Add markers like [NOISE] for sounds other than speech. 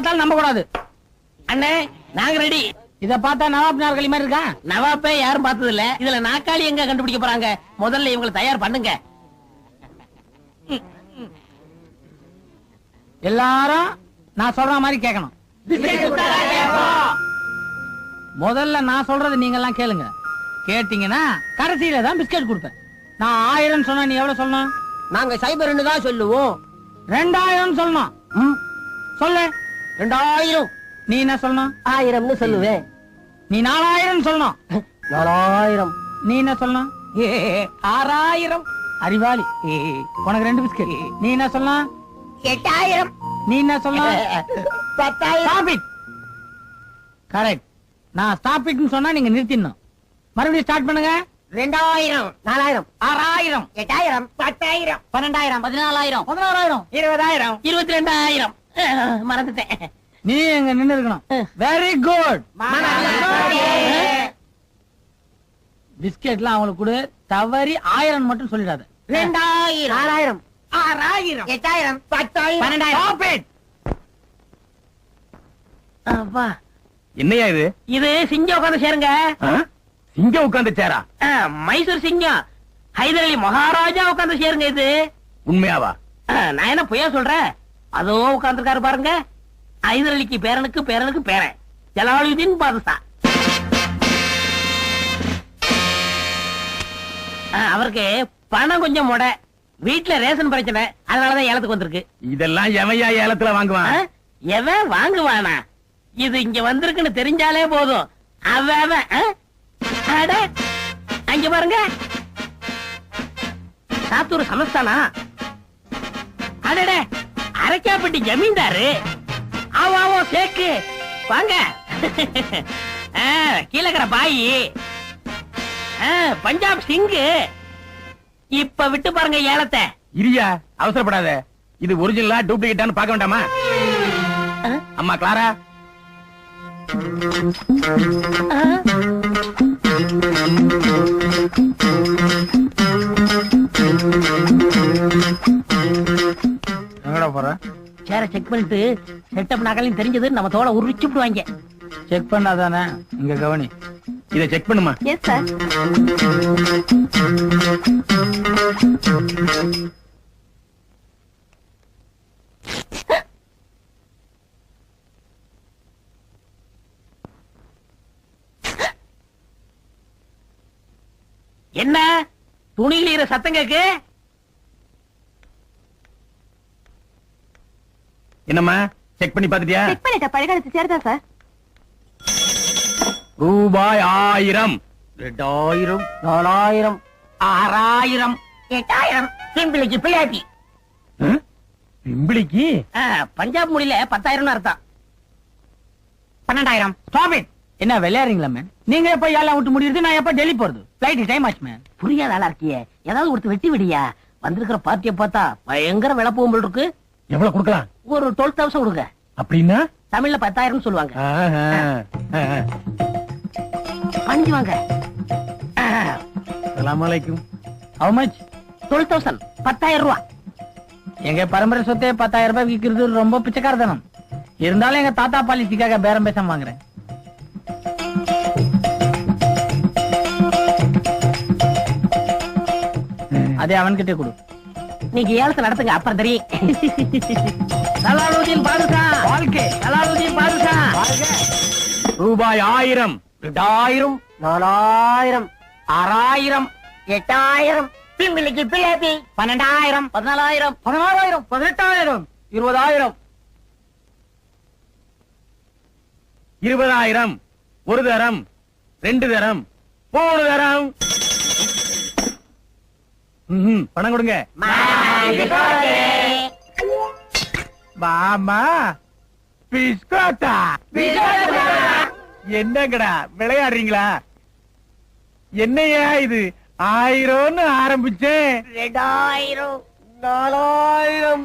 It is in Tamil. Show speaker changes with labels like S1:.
S1: பார்த்தாலும் நம்ப கூடாது
S2: அண்ணே நாங்க ரெடி
S1: இத பார்த்தா நவாப் நாற்காலி மாதிரி இருக்கா?
S2: நவாப்பே யாரும் பார்த்தது இல்ல இதுல நாக்காளி எங்க கண்டுபிடிக்க போறாங்க? முதல்ல இவங்களை தயார் பண்ணுங்க.
S1: எல்லாரும் நான் சொல்ற மாதிரி கேட்கணும். முதல்ல நான் சொல்றது நீங்க எல்லாம் கேளுங்க. கேட்டீங்கன்னா கடைசியில தான் பிஸ்கட் கொடுப்பேன். நான் ஆயிரம் சொன்னா நீ எவ்வளவு சொல்லணும்?
S2: நாங்க சைபர் தான் சொல்லுவோம்.
S1: ரெண்டாயிரம் சொல்லணும். சொல்லு.
S2: ரெண்டாயிரம்.
S1: நீ என்ன சொல்லணும்?
S2: ஆயிரம்னு சொல்லுவேன்.
S1: நீ நாலாயிரம் சொல்லணும். [LAUGHS]
S2: நாலாயிரம்.
S1: நீ என்ன சொல்லணும்?
S2: ஆறாயிரம்.
S1: அறிவாளி.
S2: ஏ,
S1: உனக்கு ரெண்டு பிஸ்கட். நீ என்ன சொல்லணும்?
S2: எட்டாயிரம்.
S1: நீ என்ன சொல்லணும்? [LAUGHS]
S2: பத்தாயிரம்.
S1: கரெக்ட் நான் ஸ்டாப் இட்னு சொன்னா நீங்க நிறுத்திடணும். மறுபடியும் ஸ்டார்ட் பண்ணுங்க.
S2: ரெண்டாயிரம். நாலாயிரம்.
S1: ஆறாயிரம்.
S2: எட்டாயிரம். பத்தாயிரம்.
S1: பன்னெண்டாயிரம். பதினாலாயிரம். பதினாறாயிரம்
S2: இருபதாயிரம். இருபத்தி ரெண்டாயிரம். [LAUGHS] மறந்துட்டேன்.
S1: நீ எங்க நின்னு இருக்கணும் வெரி குட் பிஸ்கெட்லாம் அவங்களுக்கு கொடு. தவறி ஆயிரம் மட்டும் சொல்லிடாத.
S2: ரெண்டாயிரம். ஆறாயிரம். ஆறாயிரம். எட்டாயிரம். பத்தாயிரம்.
S1: பன்னெண்டாயிரம்.
S2: அப்பா.
S3: என்னையா இது?
S2: இது சிங்கம் உட்காந்து சேருங்க?
S3: சிங்கம் உட்கார்ந்து சேரா?
S2: மைசூர் சிங்கம் ஹைதர் அலி மகாராஜா உட்காந்து சேருங்க இது.
S3: உண்மையாவா?
S2: நான் என்ன பொய்யா சொல்றேன்? அதோ உட்கார்ந்துருக்காரு பாருங்க. ஹைதர் அலிக்கு பேரனுக்கு பேரனுக்கு பேரன் ஜலாலுதீன் அஹ், அவருக்கு பணம் கொஞ்சம் முட. வீட்டுல ரேஷன் பிரச்சனை. அதனாலதான் ஏலத்துக்கு வந்திருக்கு.
S3: இதெல்லாம் எவையா ஏலத்துல வாங்குவான்?
S2: எவன் வாங்குவானா? இது இங்க வந்திருக்குன்னு தெரிஞ்சாலே போதும். அவன் அங்க பாருங்க. சாத்தூர் சமஸ்தானா? அடடே அரைக்காப்பட்டி ஜமீன்தாரு. ஆவோ ஆவோ சேக்கு வாங்க. கீழக்கிற பாயி. பஞ்சாப் சிங்கு. இப்ப விட்டு பாருங்க ஏலத்தை
S3: இரியா அவசரப்படாத. இது ஒரிஜினலா டூப்ளிகேட்டான்னு பார்க்க வேண்டாமா? அம்மா கிளாரா.
S2: அஹ்.
S1: எங்கடா
S2: செக் பண்ணிட்டு செட்டப் நகலையும் தெரிஞ்சது நம்ம தோலை உரிச்சு விடுவாங்க.
S1: செக் பண்ணாதானே? இங்க கவனி.
S3: இத செக் பண்ணுமா?
S4: எஸ் சார்
S2: என்ன? துணியில் ஈர சத்தம் கேக்கு.
S3: என்னம்மா? செக் பண்ணி பாத்துட்டியா
S4: செக் பண்ணிட்ட பழகாலத்து சேருதா சார்
S3: ரூபாய் ஆயிரம்.
S2: ரெண்டாயிரம். நாலாயிரம். ஆறாயிரம். எட்டாயிரம். சிம்பிளிக்கு பிள்ளையாட்டி
S3: ஆ? பிம்பிளிக்கு
S2: பஞ்சாப் மொழியில பத்தாயிரம்னு அர்த்தம். பன்னெண்டாயிரம்.
S1: ஸ்டாப் இட் என்ன விளையாடுறீங்களா மேன் நீங்க எப்ப ஏழாம் விட்டு முடியுது நான் எப்ப டெல்லி போறது? பிளைட் டைம் ஆச்சு மேன்
S2: புரியாத ஆளா இருக்கியே? ஏதாவது ஒருத்தர் வெட்டி விடியா? வந்திருக்கிற பார்ட்டியை பார்த்தா பயங்கர விலை போகும்போல் இருக்கு.
S3: எவ்வளவு கொடுக்கலாம்?
S2: ஒரு டுவெல் தௌசண்ட் கொடுங்க.
S3: அப்படின்னா?
S2: தமிழ்ல பத்தாயிரம் சொல்லுவாங்க. பணிஞ்சு வாங்க
S3: அஸ்ஸலாமு அலைக்கும்.
S1: ஹவு மச்
S2: டுவெல் தௌசண்ட் பத்தாயிரம் ரூபா.
S1: எங்க பரம்பரை சொத்தே பத்தாயிரம் ரூபாய் விக்கிறது ரொம்ப பிச்சைக்காரதனம் இருந்தாலும் எங்க தாத்தா பாலிசிக்காக பேரம் பேசாம வாங்குறேன். அதே அவன்கிட்ட கொடு.
S2: நீங்க ஏலத்தை நடத்துங்க அப்புறம் தெரியும். சலாலுதீன் பாதுஷா. வாழ்க்கை. சலாலுதீன் பாதுஷா.
S3: ரூபாய் ஆயிரம்
S2: ரெண்டாயிரம் நாலாயிரம் ஆறாயிரம் எட்டாயிரம் பிம்பிளிக்கு பிள்ளையாட்டி பன்னெண்டாயிரம் பதினாலாயிரம்
S1: பதினாறாயிரம் பதினெட்டாயிரம் இருபதாயிரம்.
S3: இருபதாயிரம் ஒரு தரம் ரெண்டு தரம் மூணு தரம். பணம் கொடுங்க. மாமா. பிஸ்கோட்டா என்னங்கடா விளையாடுறீங்களா? என்னையா இது? ஆயிரம்னு ஆரம்பிச்சேன்.
S2: ரெண்டாயிரம்
S3: நாலாயிரம்.